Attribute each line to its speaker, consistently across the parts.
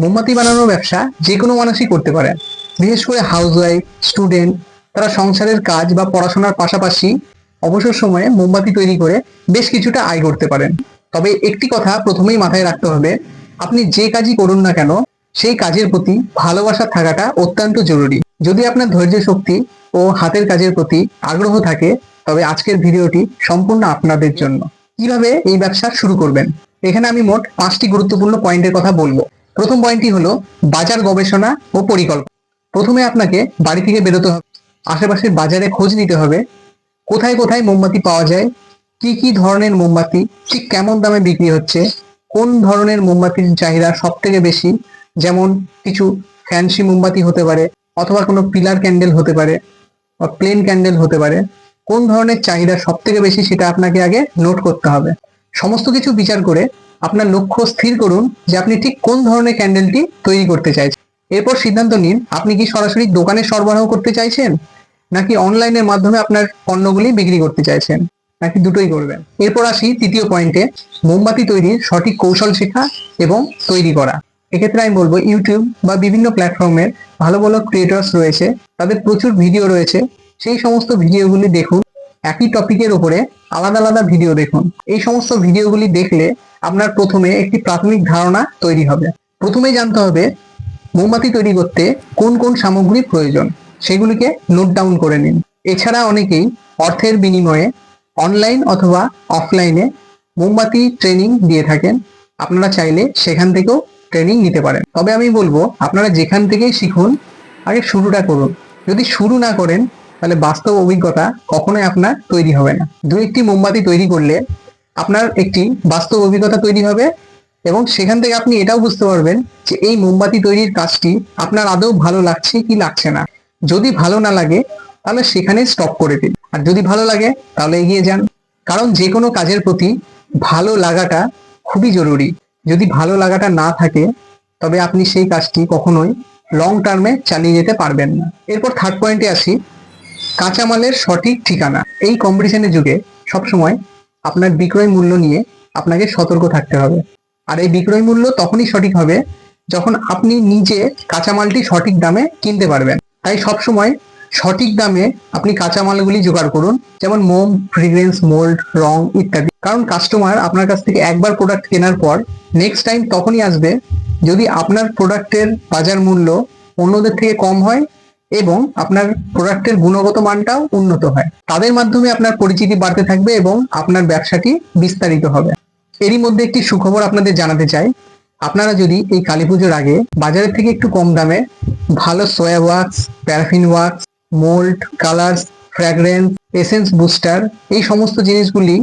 Speaker 1: মোমবাতি বানানোর ব্যবসা যে কোনো মানুষই করতে পারে। বিশেষ করে হাউসওয়াইফ স্টুডেন্ট তারা সংসারের কাজ বা পড়াশোনার পাশাপাশি অবসর সময়ে মোমবাতি তৈরি করে বেশ কিছুটা আয় করতে পারেন। তবে একটি কথা প্রথমেই মাথায় রাখতে হবে, আপনি যে কাজই করুন না কেন, সেই কাজের প্রতি ভালোবাসা থাকাটা অত্যন্ত জরুরি। যদি আপনার ধৈর্য শক্তি ও হাতের কাজের প্রতি আগ্রহ থাকে, তবে আজকের ভিডিওটি সম্পূর্ণ আপনাদের জন্য। কীভাবে এই ব্যবসা শুরু করবেন? এখানে আমি মোট পাঁচটি গুরুত্বপূর্ণ পয়েন্টের কথা বলব। প্রথম পয়েন্টটি হলো বাজার গবেষণা ও পরিকল্পনা। প্রথমে আপনাকে বাড়ি থেকে বেরোতে হবে, আশেপাশের বাজারে খোঁজ নিতে হবে, কোথায় কোথায় মোমবাতি পাওয়া যায়, কি কি ধরনের মোমবাতি, ঠিক কেমন দামে বিক্রি হচ্ছে, কোন ধরনের মোমবাতির চাহিদা সব থেকে বেশি, যেমন কিছু ফ্যান্সি মোমবাতি হতে পারে, অথবা কোনো পিলার ক্যান্ডেল হতে পারে, বা প্লেন ক্যান্ডেল হতে পারে, কোন ধরনের চাহিদা সব থেকে বেশি সেটা আপনাকে আগে নোট করতে হবে। সমস্ত কিছু বিচার করে আপনার লক্ষ্য স্থির করুন যে আপনি ঠিক কোন ধরনের ক্যান্ডেলটি তৈরি করতে চাইছেন। এরপর সিদ্ধান্ত নিন, আপনি কি সরাসরি দোকানে সরবরাহ করতে চাইছেন? নাকি অনলাইনের মাধ্যমে আপনার পণ্যগুলি বিক্রি করতে চাইছেন? নাকি দুটোই করবেন? এরপর আসি তৃতীয় পয়েন্টে, মোমবাতি তৈরির সঠিক কৌশল শেখা এবং তৈরি করা। এক্ষেত্রে আমি বলব, ইউটিউব বা বিভিন্ন প্ল্যাটফর্মের ভালো ভালো ক্রিয়েটার্স রয়েছে, তাদের প্রচুর ভিডিও রয়েছে। সেই সমস্ত ভিডিওগুলি দেখুন একই টপিকের উপরে আলাদা আলাদা ভিডিও দেখুন। এই সমস্ত ভিডিওগুলি দেখলে আপনার প্রথমে একটি প্রাথমিক ধারণা তৈরি হবে। প্রথমেই জানতে হবে মোমবাতি তৈরি করতে কোন কোন সামগ্রী প্রয়োজন, সেগুলিকে নোট ডাউন করে নিন। এছাড়া অনেকেই অর্থের বিনিময়ে অনলাইন অথবা অফলাইনে মোমবাতি ট্রেনিং দিয়ে থাকেন। আপনারা চাইলে সেখান থেকেও ট্রেনিং নিতে পারেন। তবে আমি বলব, আপনারা যেখান থেকেই শিখুন, আগে শুরুটা করুন। যদি শুরু না করেন তাহলে বাস্তব অভিজ্ঞতা কখনোই আপনার তৈরি হবে না। দু একটি মোমবাতি তৈরি করলে আপনার একটি বাস্তব অভিজ্ঞতা তৈরি হবে এবং সেখান থেকে আপনি এটাও বুঝতে পারবেন যে এই মোমবাতি তৈরির কাজটি আপনার আদৌ ভালো লাগছে কি লাগছে না। যদি ভালো না লাগে, তাহলে সেখানে স্টপ করে দিন। আর যদি ভালো লাগে, তাহলে এগিয়ে যান। কারণ যে কোনো কাজের প্রতি ভালো লাগাটা খুবই জরুরি। যদি ভালো লাগাটা না থাকে, তবে আপনি সেই কাজটি কখনোই লং টার্মে চালিয়ে যেতে পারবেন না। এরপর থার্ড পয়েন্টে আসি। কাঁচামালের সঠিক ঠিকানা। এই কম্পিটিশনের যুগে সবসময় আপনার বিক্রয় মূল্য নিয়ে আপনাকে সতর্ক থাকতে হবে। আর এই বিক্রয় মূল্য তখনই সঠিক হবে যখন আপনি নিজে কাঁচামালটি সঠিক দামে কিনতে পারবেন। তাই সবসময় সঠিক দামে আপনি কাঁচামালগুলি জোগাড় করুন, যেমন মোম ফ্রিগ্রেন্স মোল্ড রং ইত্যাদি। কারণ কাস্টমার আপনার কাছ থেকে একবার প্রোডাক্ট কেনার পর নেক্সট টাইম তখনই আসবে যদি আপনার প্রোডাক্টের বাজার মূল্য অন্যদের থেকে কম হয় এবং আপনার প্রোডাক্টের গুণগত মানটাও উন্নত হয়। তাদের মাধ্যমে আপনার পরিচিতি বাড়তে থাকবে এবং আপনার ব্যবসাটি বিস্তারিত হবে। এরই মধ্যে একটি সুখবর আপনাদের জানাতে চাই। আপনারা যদি এই কালী পুজোর আগে বাজারের থেকে একটু কম দামে ভালো soya wax paraffin wax mould colours fragrance essence booster এই সমস্ত জিনিসগুলি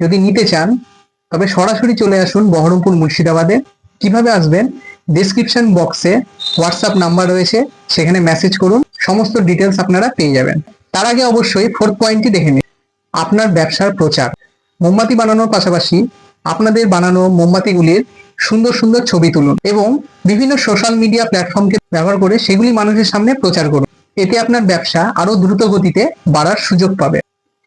Speaker 1: যদি নিতে চান, তবে সরাসরি চলে আসুন বহরমপুর মুর্শিদাবাদে। কীভাবে আসবেন? ডিসক্রিপশন বক্সে হোয়াটসঅ্যাপ নাম্বার রয়েছে। সেখানে মেসেজ করুন। সমস্ত ডিটেলস আপনারা পেয়ে যাবেন। তার আগে অবশ্যই ফোর্থ পয়েন্টটি দেখে নিন। আপনার ব্যবসার প্রচার। মোমবাতি বানানোর পাশাপাশি আপনাদের বানানো মোমবাতিগুলির সুন্দর সুন্দর ছবি তুলুন এবং বিভিন্ন সোশ্যাল মিডিয়া প্ল্যাটফর্মকে ব্যবহার করে সেগুলি মানুষের সামনে প্রচার করুন। এতে আপনার ব্যবসা আরও দ্রুত গতিতে বাড়ার সুযোগ পাবে।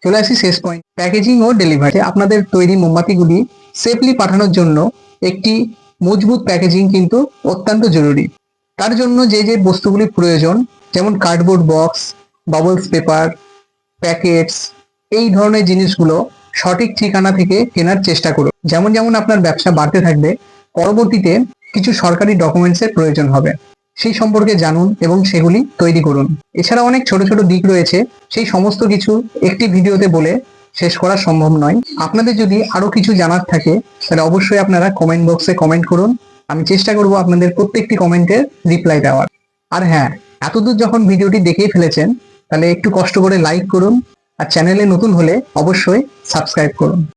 Speaker 1: চলে আসি শেষ পয়েন্ট প্যাকেজিং ও ডেলিভারি আপনাদের তৈরি মোমবাতিগুলি সেফলি পাঠানোর জন্য একটি মজবুত প্যাকেজিং কিন্তু অত্যন্ত জরুরি। তার জন্য যে যে বস্তুগুলি প্রয়োজন, যেমন cardboard box bubbles paper packets এই ধরনের জিনিসগুলো সঠিক ঠিকানা থেকে কেনার চেষ্টা করুন। যেমন যেমন আপনার ব্যবসা বাড়তে থাকবে, পরবর্তীতে কিছু সরকারি ডকুমেন্টসের প্রয়োজন হবে। সেই সম্পর্কে জানুন এবং সেগুলি তৈরি করুন। এছাড়া অনেক ছোট ছোট দিক রয়েছে, সেই সমস্ত কিছু একটি ভিডিওতে বলে শেষ করা সম্ভব নয়। আপনাদের যদি আরও কিছু জানার থাকে, তাহলে অবশ্যই আপনারা কমেন্ট বক্সে কমেন্ট করুন। আমি চেষ্টা করব আপনাদের প্রত্যেকটি কমেন্টের রিপ্লাই দেওয়ার। আর হ্যাঁ এতদূর যখন ভিডিওটি দেখেই ফেলেছেন, তাহলে একটু কষ্ট করে লাইক করুন, আর চ্যানেলে নতুন হলে অবশ্যই সাবস্ক্রাইব করুন।